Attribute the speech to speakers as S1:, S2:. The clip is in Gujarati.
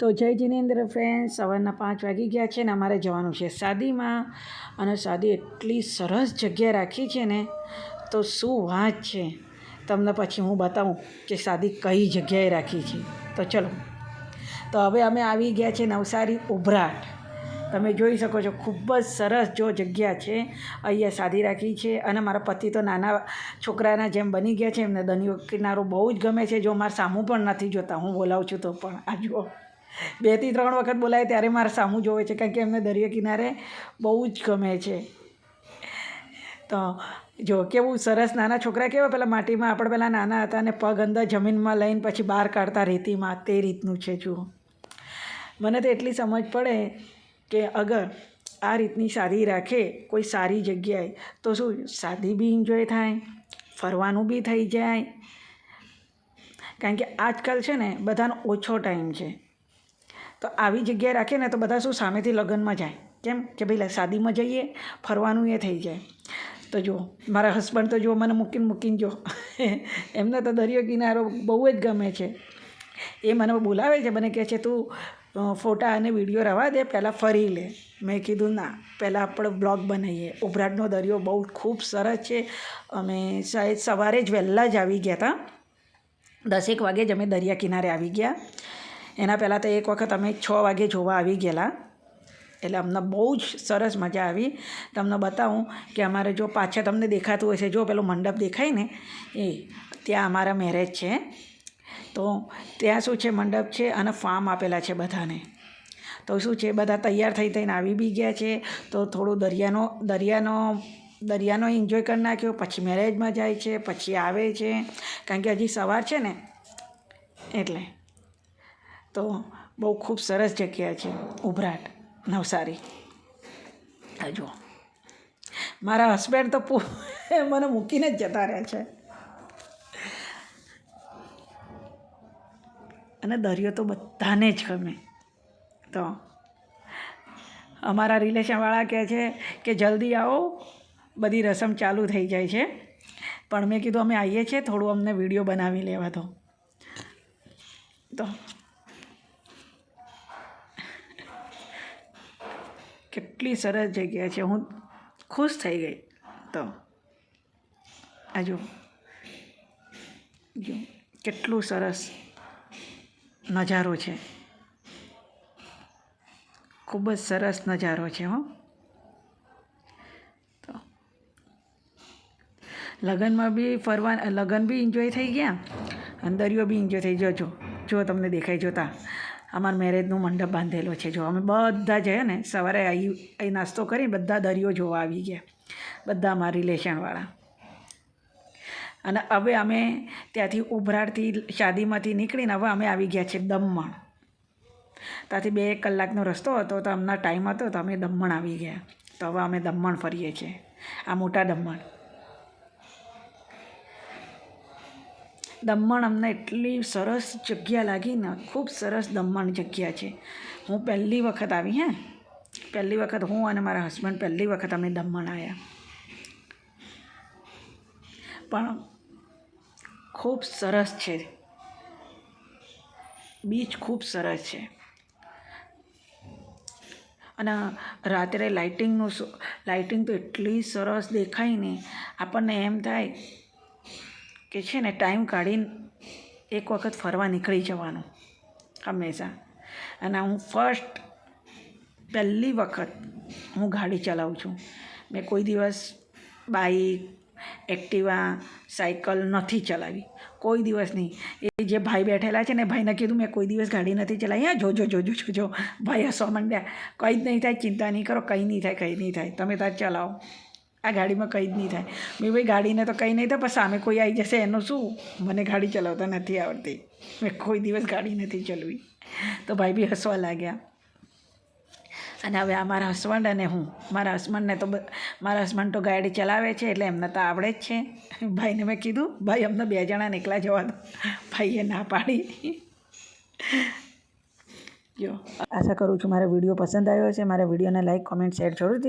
S1: તો જય જિનેન્દ્ર ફ્રેન્ડ સવારના પાંચ વાગી ગયા છે ને અમારે જવાનું છે સાદીમાં અને સાદી એટલી સરસ જગ્યા રાખી છે ને, તો શું વાત છે. તમને પછી હું બતાવું કે સાદી કઈ જગ્યાએ રાખી છે. તો ચલો. તો હવે અમે આવી ગયા છે નવસારી ઉભરાટ. તમે જોઈ શકો છો ખૂબ જ સરસ જો જગ્યા છે. અહીંયા સાદી રાખી છે અને મારા પતિ તો નાના છોકરાના જેમ બની ગયા છે. એમને દરિયો કિનારો બહુ જ ગમે છે. જો મારા સામું પણ નથી જોતા, હું બોલાવું છું તો પણ આ જુઓ. બેથી ત્રણ વખત બોલાય ત્યારે મારા સામું જોવે છે કારણ કે એમને દરિયા કિનારે બહુ જ ગમે છે. તો જો, કેવું સરસ નાના છોકરા કેવા? પેલા માટીમાં આપણે પહેલાં નાના હતા અને પગ અંદર જમીનમાં લઈને પછી બહાર કાઢતા રેતીમાં. તે રીતનું છે, જુઓ. મને તો એટલી સમજ પડે કે અગર આ રીતની સાદી રાખે કોઈ સારી જગ્યાએ, તો શું સાદી બી એન્જોય થાય, ફરવાનું બી થઈ જાય. કારણ કે આજકાલ છે ને બધાનો ઓછો ટાઈમ છે. તો આવી જગ્યાએ રાખીએ ને તો બધા શું સામેથી લગ્નમાં જાય. કેમ કે ભાઈ શાદીમાં જઈએ, ફરવાનું એ થઈ જાય. તો જુઓ, મારા હસબન્ડ તો જુઓ, મને મૂકીને મૂકીને જો એમને તો દરિયો કિનારો બહુ જ ગમે છે. એ મને બોલાવે છે, મને કહે છે, તું ફોટા અને વીડિયો રવા દે, પહેલાં ફરી લે. મેં કીધું, ના, પહેલાં આપણે બ્લોગ બનાવીએ. ઉભરાટનો દરિયો બહુ ખૂબ સરસ છે. અમે શાયદ સવારે જ વહેલા જ આવી ગયા હતા દસેક વાગે જ અમે દરિયા કિનારે આવી ગયા. એના પહેલાં તો એક વખત અમે છ વાગે જોવા આવી ગયેલા. એટલે અમને બહુ જ સરસ મજા આવી. તમને બતાવું કે અમારે જો પાછળ તમને દેખાતું હશે જો પેલો મંડપ દેખાય ને, એ ત્યાં અમારા મેરેજ છે. તો ત્યાં શું છે, મંડપ છે અને ફાર્મ આપેલા છે બધાને. તો શું છે, બધા તૈયાર થઈ થઈને આવી બી ગયા છે. તો થોડું દરિયાનો દરિયાનો દરિયાનો એન્જોય કરી નાખ્યો, પછી મેરેજમાં જાય છે, પછી આવે છે. કારણ કે હજી સવાર છે ને, એટલે તો બહુ ખૂબ સરસ જગ્યા છે ઉભરાટ, નવસારી. જુઓ. મારા હસબન્ડ તો મને મૂકીને જ જતા રહે છે. અને દરિયો તો બધાને જ ગમે. તો અમારા રિલેશનવાળા કહે છે કે, જલ્દી આવો, બધી રસમ ચાલુ થઈ જાય છે. પણ મેં કીધું, અમે આવીએ છીએ, થોડું અમને વીડિયો બનાવી લેવા દો. તો કેટલી સરસ જગ્યા છે. હું ખુશ થઈ ગઈ. તો, આ કેટલું સરસ નજારો છે. ખૂબ જ સરસ નજારો છે, હો. તો, લગ્નમાં બી ફરવા, લગ્ન બી એન્જોય થઈ ગયા. અંદરિયો બી એન્જોય થઈ જજો જો તમને દેખાય, જોતા. અમારા મેરેજનું મંડપ બાંધેલો છે. જો અમે બધા જઈએ ને સવારે આવી અહીં નાસ્તો કરી બધા દરિયો જોવા આવી ગયા. બધા અમારા રિલેશનવાળા અને હવે અમે ત્યાંથી ઉભરાડથી શાદીમાંથી નીકળીને હવે અમે આવી ગયા છીએ દમણ. ત્યાંથી બે કલાકનો રસ્તો હતો તો અમને ટાઈમ હતો તો અમે દમણ આવી ગયા. તો હવે અમે દમણ ફરીએ છીએ. આ મોટા દમણ. દમણ અમને એટલી સરસ જગ્યા લાગી ને, ખૂબ સરસ દમણ જગ્યા છે. હું પહેલી વખત આવી, હે. પહેલી વખત હું અને મારા હસબન્ડ પહેલી વખત અમે દમણ આવ્યા પણ ખૂબ સરસ છે. બીચ ખૂબ સરસ છે. અને રાત્રે લાઇટિંગનું લાઇટિંગ તો એટલી સરસ દેખાય ને, આપણને એમ થાય કે છે ને ટાઈમ કાઢીને એક વખત ફરવા નીકળી જવાનું, હંમેશા. અને હું ફર્સ્ટ પહેલી વખત હું ગાડી ચલાવું છું. મેં કોઈ દિવસ બાઈક એક્ટિવા સાયકલ નથી ચલાવી. કોઈ દિવસ નહીં. એ જે ભાઈ બેઠેલા છે ને, ભાઈને કીધું, મેં કોઈ દિવસ ગાડી નથી ચલાવી. હા જોજો જોજો જોજો ભાઈ હસવા માંડ્યા. કંઈ જ નહીં થાય, ચિંતા નહીં કરો, કંઈ નહીં થાય, કંઈ નહીં થાય. તમે તાર ચલાવો. આ ગાડીમાં કંઈ જ નહીં થાય. મેં ભાઈ, ગાડીને તો કંઈ નહીં થાય, પણ સામે કોઈ આવી જશે, એનું શું? મને ગાડી ચલાવતા નથી આવડતી. મેં કોઈ દિવસ ગાડી નથી ચલાવી. તો ભાઈ બી હસવા લાગ્યા. અને હવે આ મારા હસબન્ડ અને હું. મારા હસબન્ડને તો મારા હસબન્ડ તો ગાડી ચલાવે છે, એટલે એમને તો આવડે જ છે. ભાઈને મેં કીધું, ભાઈ, અમને બે જણા એકલા જવા દો. ભાઈએ ના પાડી. જો. આશા કરું છું મારો વીડિયો પસંદ આવ્યો છે મારા વિડીયોને લાઇક કોમેન્ટ, શેર જરૂરથી